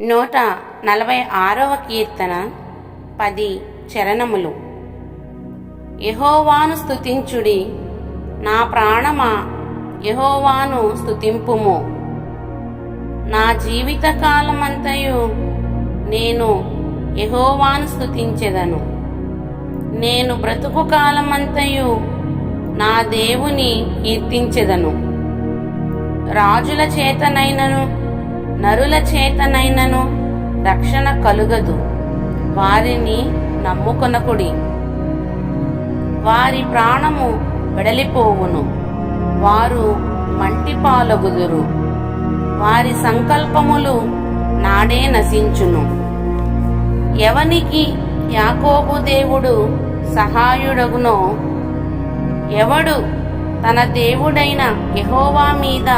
నూట నలభై ఆరవ కీర్తన పది చరణములు. యహోవాను స్తుతించుడి నా ప్రాణమా యహోవాను స్తుతింపుము. నా జీవిత కాలమంతయు నేను యహోవాను స్తుతించెదను. నేను బ్రతుకు కాలమంతయు నా దేవుని కీర్తించెదను. రాజుల చేతనైనను నరుల చేతనైనను రక్షణ కలుగదు. వారిని నమ్ముకొనకుడి. వారి ప్రాణము వెడలిపోవును. వారు మంటిపాలగుదురు. వారి సంకల్పములు నాడే నశించును. ఎవనికి యాకోబు దేవుడు సహాయుడగునో ఎవడు తన దేవుడైన యహోవా మీద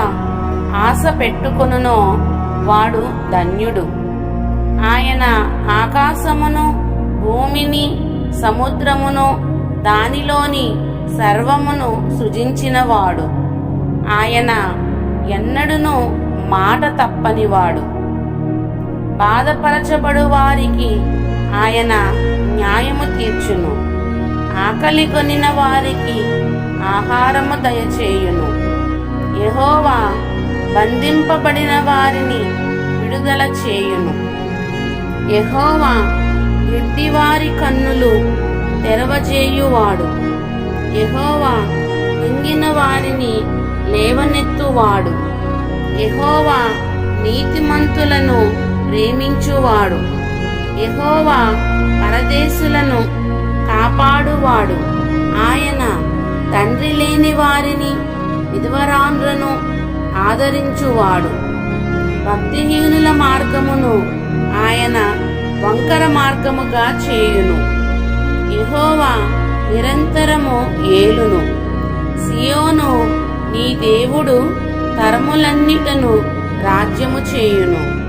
ఆశ పెట్టుకొనునో వాడు ధన్యుడు. ఆయన ఆకాశమును భూమిని సముద్రమును దానిలోని సర్వమును సృజించినవాడు. ఆయన ఎన్నడును మాట తప్పనివాడు. బాధపరచబడు వారికి ఆయన న్యాయము తీర్చును. ఆకలి కొనిన వారికి ఆహారము దయచేయును. యహోవా బంధింపబడిన వారిని విడుదల చేయును. యహోవా వృద్ధివారి కన్నులు తెరవజేయువాడు. యహోవా మింగిన వారిని లేవనెత్తువాడు. యహోవా నీతిమంతులను ప్రేమించువాడు. యహోవా పరదేశులను కాపాడువాడు. ఆయన తండ్రి లేని వారిని విధవరాన్లను ఆదరించువాడు. భక్తిహీనుల మార్గమును ఆయన వంకర మార్గముగా చేయును. యెహోవా నిరంతరము ఏలును. సియోను నీ దేవుడు తరములన్నిటను రాజ్యము చేయును.